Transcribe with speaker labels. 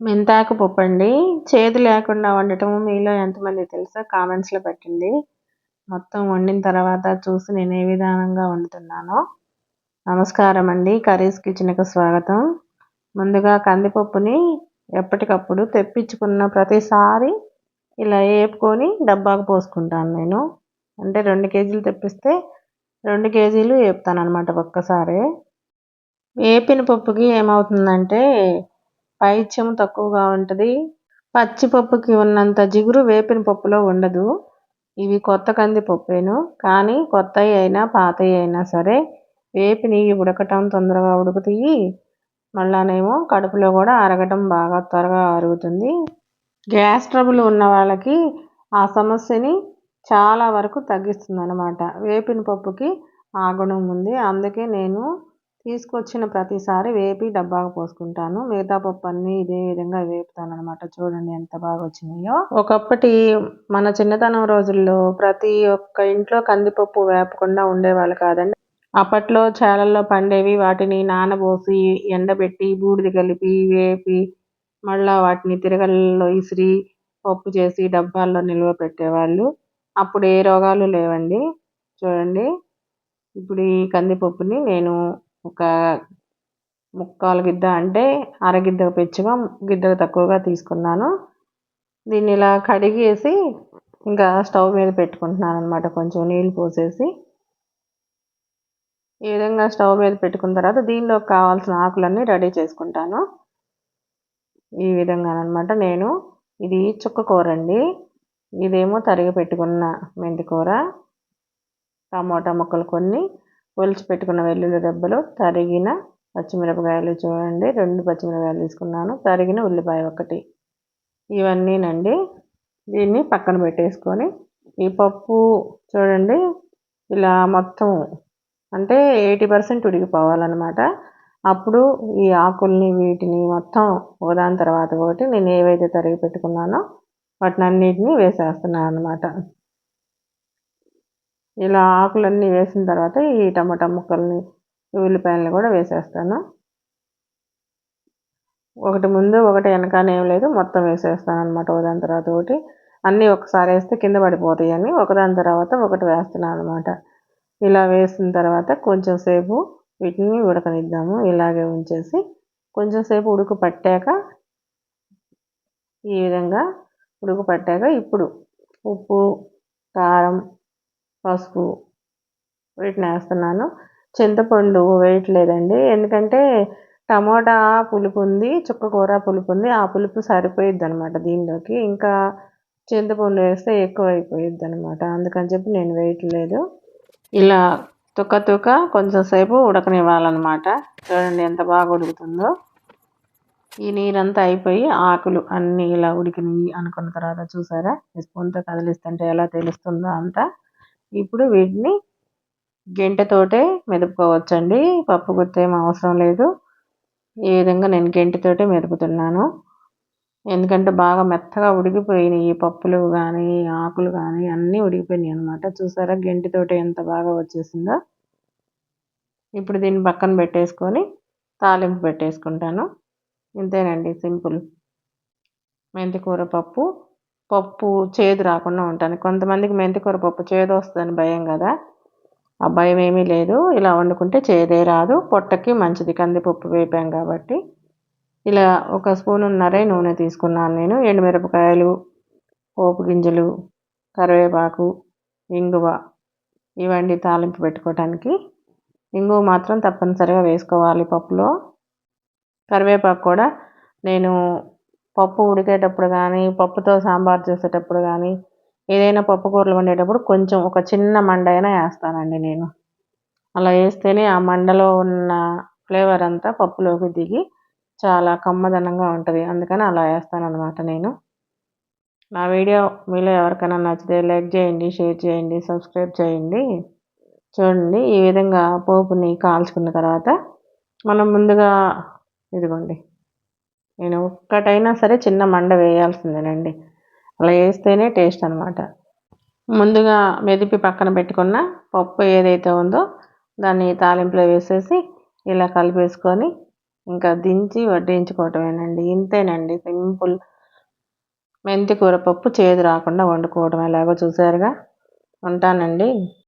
Speaker 1: మెంతాకు పప్పు అండి చేదు లేకుండా వండటం మీలో ఎంతమంది తెలుసా కామెంట్స్లో పెట్టండి. మొత్తం వండిన తర్వాత చూసి నేను ఏ విధానంగా వండుతున్నానో. నమస్కారం అండి. కర్రీస్ కిచెన్కి స్వాగతం. ముందుగా కందిపప్పుని ఎప్పటికప్పుడు తెప్పించుకున్న ప్రతిసారి ఇలా వేపుకొని డబ్బాకు పోసుకుంటాను నేను. అంటే రెండు కేజీలు తెప్పిస్తే రెండు కేజీలు వేపుతాను అనమాట ఒక్కసారి. వేపిన పప్పుకి ఏమవుతుందంటే పైత్యం తక్కువగా ఉంటుంది. పచ్చిపప్పుకి ఉన్నంత జిగురు వేపిన పప్పులో ఉండదు. ఇవి కొత్త కందిపప్పును కానీ కొత్తవి అయినా పాతవి అయినా సరే వేపిని ఉడకటం తొందరగా ఉడుకుతాయి. మళ్ళానేమో కడుపులో కూడా అరగటం బాగా త్వరగా అరుగుతుంది. గ్యాస్ ట్రబుల్ ఉన్న వాళ్ళకి ఆ సమస్యని చాలా వరకు తగ్గిస్తుంది అనమాట వేపిన పప్పుకి ఆ గుణం ఉంది. అందుకే నేను తీసుకొచ్చిన ప్రతిసారి వేపి డబ్బాకు పోసుకుంటాను. మిగతా పప్పు అన్నీ ఇదే విధంగా వేపుతాను అనమాట చూడండి ఎంత బాగా వచ్చినాయో ఒకప్పటి మన చిన్నతనం రోజుల్లో ప్రతి ఒక్క ఇంట్లో కందిపప్పు వేపకుండా ఉండేవాళ్ళు కాదండి. అప్పట్లో చేలల్లో పండేవి వాటిని నానబోసి ఎండబెట్టి బూడిద కలిపి వేపి మళ్ళీ వాటిని తిరగల్లో ఇసిరి పప్పు చేసి డబ్బాల్లో నిల్వ పెట్టేవాళ్ళు. అప్పుడు ఏ రోగాలు లేవండి. చూడండి. ఇప్పుడు ఈ కందిపప్పుని నేను ఒక ముక్కాలు గిద్ద అంటే అరగిద్ద పెచ్చుగా గిద్ద తక్కువగా తీసుకున్నాను. దీన్ని ఇలా కడిగేసి ఇంకా స్టవ్ మీద పెట్టుకుంటున్నాను అనమాట కొంచెం నీళ్ళు పోసేసి ఈ విధంగా స్టవ్ మీద పెట్టుకున్న తర్వాత దీనిలో కావాల్సిన ఆకులన్నీ రెడీ చేసుకుంటాను. ఈ విధంగా అనమాట నేను. ఇది చుక్క కూర అండి ఇదేమో తరిగి పెట్టుకున్న మెంతి కూర టమోటా ముక్కలు కొన్ని. ఒలిచి పెట్టుకున్న వెల్లుల్లి దెబ్బలు తరిగిన పచ్చిమిరపకాయలు చూడండి. రెండు పచ్చిమిరపకాయలు తీసుకున్నాను. తరిగిన ఉల్లిపాయ ఒకటి. ఇవన్నీనండి. దీన్ని పక్కన పెట్టేసుకొని ఈ పప్పు చూడండి. ఇలా మొత్తం అంటే ఎయిటీ పర్సెంట్ ఉడికిపోవాలన్నమాట. అప్పుడు ఈ ఆకుల్ని వీటిని మొత్తం ఓదాని తర్వాత ఒకటి నేను ఏవైతే తరిగి పెట్టుకున్నానో వాటిని అన్నిటిని వేసేస్తున్నాను అనమాట ఇలా ఆకులన్నీ వేసిన తర్వాత ఈ టమాటా ముక్కల్ని ఉల్లిపాయలని కూడా వేసేస్తాను. ఒకటి ముందు ఒకటి వెనకాల లేదు మొత్తం వేసేస్తాను అనమాట ఒకదాని తర్వాత ఒకటి అన్నీ ఒకసారి వేస్తే కింద పడిపోతాయి అని ఒకదాని తర్వాత ఒకటి వేస్తున్నాను అనమాట ఇలా వేసిన తర్వాత కొంచెం సేపు వీటిని ఉడకనిద్దాము. ఇలాగే ఉంచేసి కొంచెం సేపు ఉడుకు పట్టాక ఈ విధంగా ఉడుకు పట్టాక ఇప్పుడు ఉప్పు కారం పసుపు వీటిని వేస్తున్నాను. చింతపండు వేయట్లేదండి ఎందుకంటే టమోటా పులుపు ఉంది చుక్క కూర పులుపు ఉంది. ఆ పులుపు సరిపోయిద్ది అనమాట దీనిలోకి ఇంకా చింతపండు వేస్తే ఎక్కువ అయిపోయిద్ది అనమాట అందుకని చెప్పి నేను వేయట్లేదు ఇలా తుక్క తుక్క కొంచెం సేపు ఉడకనివ్వాలన్నమాట. చూడండి ఎంత బాగా ఉడుకుతుందో. ఈ నీరంతా అయిపోయి ఆకులు అన్నీ ఇలా ఉడికినాయి అనుకున్న తర్వాత చూసారా? స్పూన్తో కదిలిస్తుంటే ఎలా తెలుస్తుందో అంతా. ఇప్పుడు వీటిని గెంటెతోటే మెదుపుకోవచ్చండి. పప్పు గుత్తి ఏం అవసరం లేదు. ఈ విధంగా నేను గెంటెతోటే మెదుపుతున్నాను. ఎందుకంటే బాగా మెత్తగా ఉడికిపోయినాయి ఈ పప్పులు కానీ ఆకులు కానీ అన్నీ ఉడికిపోయినాయి అనమాట చూసారా గెంటితోటి ఎంత బాగా వచ్చేసిందో. ఇప్పుడు దీన్ని పక్కన పెట్టేసుకొని తాలింపు పెట్టేసుకుంటాను. ఇంతేనండి సింపుల్ మెంతికూర పప్పు. పప్పు చేదు రాకుండా ఉంటాను. కొంతమందికి మెంతికూర పప్పు చేదు వస్తుందని భయం కదా. ఆ భయం ఏమీ లేదు. ఇలా వండుకుంటే చేదే రాదు. పొట్టకి మంచిది. కందిపప్పు వేపాం కాబట్టి. ఇలా ఒక స్పూన్ ఉన్నరే నూనె తీసుకున్నాను నేను. ఎండుమిరపకాయలు పోపు గింజలు కరివేపాకు ఇంగువ ఇవన్నీ తాలింపు పెట్టుకోవటానికి ఇంగువ మాత్రం తప్పనిసరిగా వేసుకోవాలి పప్పులో. కరివేపాకు కూడా నేను పప్పు ఉడికేటప్పుడు కానీ పప్పుతో సాంబార్ చేసేటప్పుడు కానీ ఏదైనా పప్పు కూరలు వండేటప్పుడు కొంచెం ఒక చిన్న మండ అయినా వేస్తానండి నేను. అలా వేస్తేనే ఆ మండలో ఉన్న ఫ్లేవర్ అంతా పప్పులోకి దిగి చాలా కమ్మదనంగా ఉంటుంది. అందుకని అలా వేస్తాను అనమాట నేను. నా వీడియో మీలో ఎవరికైనా నచ్చితే లైక్ చేయండి షేర్ చేయండి సబ్స్క్రైబ్ చేయండి. చూడండి ఈ విధంగా పోపుని కాల్చుకున్న తర్వాత మనం ముందుగా ఇదిగోండి. నేను ఒక్కటైనా సరే చిన్న మండ వేయాల్సిందేనండి. అలా వేస్తేనే టేస్ట్ అనమాట ముందుగా మెదిపి పక్కన పెట్టుకున్న పప్పు ఏదైతే ఉందో దాన్ని తాలింపులో వేసేసి ఇలా కలిపేసుకొని ఇంకా దించి వడ్డించుకోవటమేనండి. ఇంతేనండి సింపుల్. మెంతి కూర పప్పు చేదు రాకుండా వండుకోవడం ఎలాగో చూసారుగా ఉంటానండి.